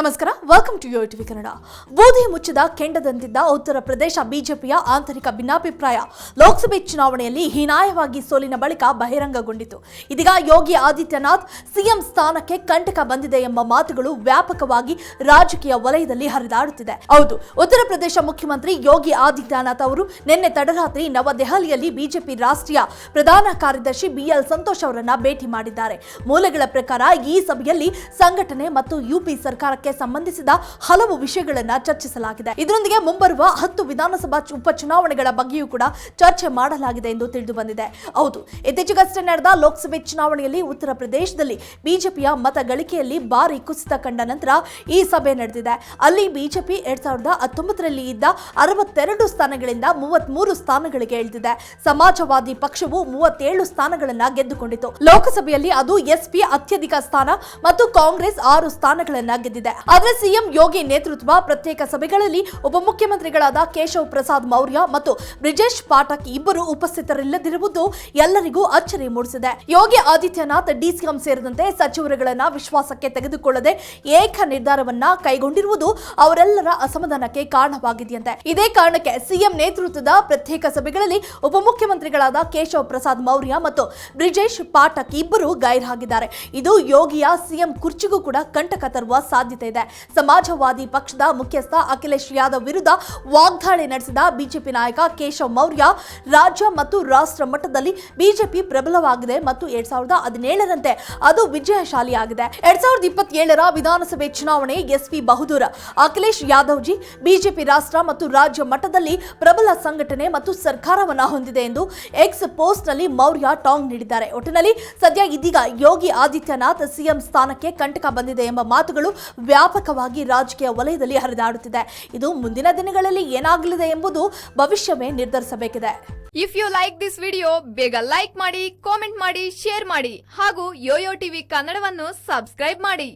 ನಮಸ್ಕಾರ welcome to yo TV Kannada ಬೂದಿ ಮುಚ್ಚಿದ ಕೆಂಡದಂತಿದ್ದ ಉತ್ತರ ಪ್ರದೇಶ ಬಿಜೆಪಿಯ ಆಂತರಿಕ ಭಿನ್ನಾಭಿಪ್ರಾಯ. ಲೋಕಸಭೆ ಚುನಾವಣೆಯಲ್ಲಿ ಹೀನಾಯವಾಗಿ ಸೋಲಿನ ಬಳಿಕ ಬಹಿರಂಗಗೊಂಡಿತು. ಇದೀಗ ಯೋಗಿ ಆದಿತ್ಯನಾಥ್ ಸಿಎಂ ಸ್ಥಾನಕ್ಕೆ ಕಂಟಕ ಬಂದಿದೆ ಎಂಬ ಮಾತುಗಳು ವ್ಯಾಪಕವಾಗಿ ರಾಜಕೀಯ ವಲಯದಲ್ಲಿ ಹರಿದಾಡುತ್ತಿದೆ. ಹೌದು, ಉತ್ತರ ಪ್ರದೇಶ ಮುಖ್ಯಮಂತ್ರಿ ಯೋಗಿ ಆದಿತ್ಯನಾಥ್ ಅವರು ನಿನ್ನೆ ತಡರಾತ್ರಿ ನವದೆಹಲಿಯಲ್ಲಿ ಬಿಜೆಪಿ ರಾಷ್ಟ್ರೀಯ ಪ್ರಧಾನ ಕಾರ್ಯದರ್ಶಿ ಬಿಎಲ್ ಸಂತೋಷ್ ಅವರನ್ನ ಭೇಟಿ ಮಾಡಿದ್ದಾರೆ. ಮೂಲಗಳ ಪ್ರಕಾರ ಈ ಸಭೆಯಲ್ಲಿ ಸಂಘಟನೆ ಮತ್ತು ಯುಪಿ ಸರ್ಕಾರಕ್ಕೆ ಸಂಬಂಧಿಸಿದ ಹಲವು ವಿಷಯಗಳನ್ನ ಚರ್ಚಿಸಲಾಗಿದೆ. ಇದರೊಂದಿಗೆ ಮುಂಬರುವ ಹತ್ತು ವಿಧಾನಸಭಾ ಉಪಚುನಾವಣೆಗಳ ಬಗ್ಗೆಯೂ ಕೂಡ ಚರ್ಚೆ ಮಾಡಲಾಗಿದೆ ಎಂದು ತಿಳಿದು ಬಂದಿದೆ. ಹೌದು, ಇತ್ತೀಚೆಗಷ್ಟೇ ನಡೆದ ಲೋಕಸಭೆ ಚುನಾವಣೆಯಲ್ಲಿ ಉತ್ತರ ಪ್ರದೇಶದಲ್ಲಿ ಬಿಜೆಪಿಯ ಮತ ಗಳಿಕೆಯಲ್ಲಿ ಭಾರಿ ಕುಸಿತ ಕಂಡ ನಂತರ ಈ ಸಭೆ ನಡೆದಿದೆ. ಅಲ್ಲಿ ಬಿಜೆಪಿ ಎರಡ್ ಸಾವಿರದ ಹತ್ತೊಂಬತ್ತರಲ್ಲಿ ಇದ್ದ ಅರವತ್ತೆರಡು ಸ್ಥಾನಗಳಿಂದ ಮೂವತ್ಮೂರು ಸ್ಥಾನಗಳಿಗೆ ಇಳಿದಿದೆ. ಸಮಾಜವಾದಿ ಪಕ್ಷವು ಮೂವತ್ತೇಳು ಸ್ಥಾನಗಳನ್ನ ಗೆದ್ದುಕೊಂಡಿತು ಲೋಕಸಭೆಯಲ್ಲಿ ಅದು ಎಸ್ಪಿ ಅತ್ಯಧಿಕ ಸ್ಥಾನ ಮತ್ತು ಕಾಂಗ್ರೆಸ್ ಆರು ಸ್ಥಾನಗಳನ್ನ ಗೆದ್ದಿದೆ. ಆದರೆ ಸಿಎಂ ಯೋಗಿ ನೇತೃತ್ವ ಪ್ರತ್ಯೇಕ ಸಭೆಗಳಲ್ಲಿ ಉಪಮುಖ್ಯಮಂತ್ರಿಗಳಾದ ಕೇಶವ್ ಪ್ರಸಾದ್ ಮೌರ್ಯ ಮತ್ತು ಬ್ರಿಜೇಶ್ ಪಾಠಕ್ ಇಬ್ಬರು ಉಪಸ್ಥಿತರಿಲ್ಲದಿರುವುದು ಎಲ್ಲರಿಗೂ ಅಚ್ಚರಿ ಮೂಡಿಸಿದೆ. ಯೋಗಿ ಆದಿತ್ಯನಾಥ್ ಡಿಸಿಎಂ ಸೇರಿದಂತೆ ಸಚಿವರುಗಳನ್ನ ವಿಶ್ವಾಸಕ್ಕೆ ತೆಗೆದುಕೊಳ್ಳದೆ ಏಕ ನಿರ್ಧಾರವನ್ನ ಕೈಗೊಂಡಿರುವುದು ಅವರೆಲ್ಲರ ಅಸಮಾಧಾನಕ್ಕೆ ಕಾರಣವಾಗಿದೆಯಂತೆ. ಇದೇ ಕಾರಣಕ್ಕೆ ಸಿಎಂ ನೇತೃತ್ವದ ಪ್ರತ್ಯೇಕ ಸಭೆಗಳಲ್ಲಿ ಉಪಮುಖ್ಯಮಂತ್ರಿಗಳಾದ ಕೇಶವ್ ಪ್ರಸಾದ್ ಮೌರ್ಯ ಮತ್ತು ಬ್ರಿಜೇಶ್ ಪಾಠಕ್ ಇಬ್ಬರು ಗೈರಾಗಿದ್ದಾರೆ ಇದು ಯೋಗಿಯ ಸಿಎಂ ಕುರ್ಚಿಗೂ ಕೂಡ ಕಂಟಕ ತರುವ ಸಾಧ್ಯತೆ ಇದೆ ಸಮಾಜವಾದಿ ಪಕ್ಷದ ಮುಖ್ಯಸ್ಥ ಅಖಿಲೇಶ್ ಯಾದವ್ ವಿರುದ್ಧ ವಾಗ್ದಾಳಿ ನಡೆಸಿದ ಬಿಜೆಪಿ ನಾಯಕ ಕೇಶವ್ ಮೌರ್ಯ ರಾಜ್ಯ ಮತ್ತು ರಾಷ್ಟ್ರ ಮಟ್ಟದಲ್ಲಿ ಬಿಜೆಪಿ ಪ್ರಬಲವಾಗಿದೆ ಮತ್ತು ಎರಡ್ ಸಾವಿರದ ಹದಿನೇಳರಂತೆ ಅದು ವಿಜಯಶಾಲಿಯಾಗಿದೆ. ಎರಡ್ ಸಾವಿರದ ಇಪ್ಪತ್ತೇಳರ ವಿಧಾನಸಭೆ ಚುನಾವಣೆ ಎಸ್ಪಿ ಬಹದ್ದೂರ್. ಅಖಿಲೇಶ್ ಯಾದವ್ ಜಿ ಬಿಜೆಪಿ ರಾಷ್ಟ್ರ ಮತ್ತು ರಾಜ್ಯ ಮಟ್ಟದಲ್ಲಿ ಪ್ರಬಲ ಸಂಘಟನೆ ಮತ್ತು ಸರ್ಕಾರವನ್ನು ಹೊಂದಿದೆ ಎಂದು ಎಕ್ಸ್ ಪೋಸ್ಟ್ನಲ್ಲಿ ಮೌರ್ಯ ಟಾಂಗ್ ನೀಡಿದ್ದಾರೆ. ಒಟ್ಟಿನಲ್ಲಿ ಸದ್ಯ ಇದೀಗ ಯೋಗಿ ಆದಿತ್ಯನಾಥ್ ಸಿಎಂ ಸ್ಥಾನಕ್ಕೆ ಕಂಟಕ ಬಂದಿದೆ ಎಂಬ ಮಾತುಗಳು ವ್ಯಾಪಕವಾಗಿ ರಾಜಕೀಯ ವಲಯದಲ್ಲಿ ಹರಿದಾಡುತ್ತಿದೆ. ಇದು ಮುಂದಿನ ದಿನಗಳಲ್ಲಿ ಏನಾಗಲಿದೆ ಎಂಬುದು ಭವಿಷ್ಯವೇ ನಿರ್ಧರಿಸಬೇಕಿದೆ. If you like this video ಬೇಗ ಲೈಕ್ ಮಾಡಿ ಕಾಮೆಂಟ್ ಮಾಡಿ ಶೇರ್ ಮಾಡಿ ಹಾಗೂ ಯೋಯೋ ಟಿವಿ ಕನ್ನಡವನ್ನು ಸಬ್ಸ್ಕ್ರೈಬ್ ಮಾಡಿ.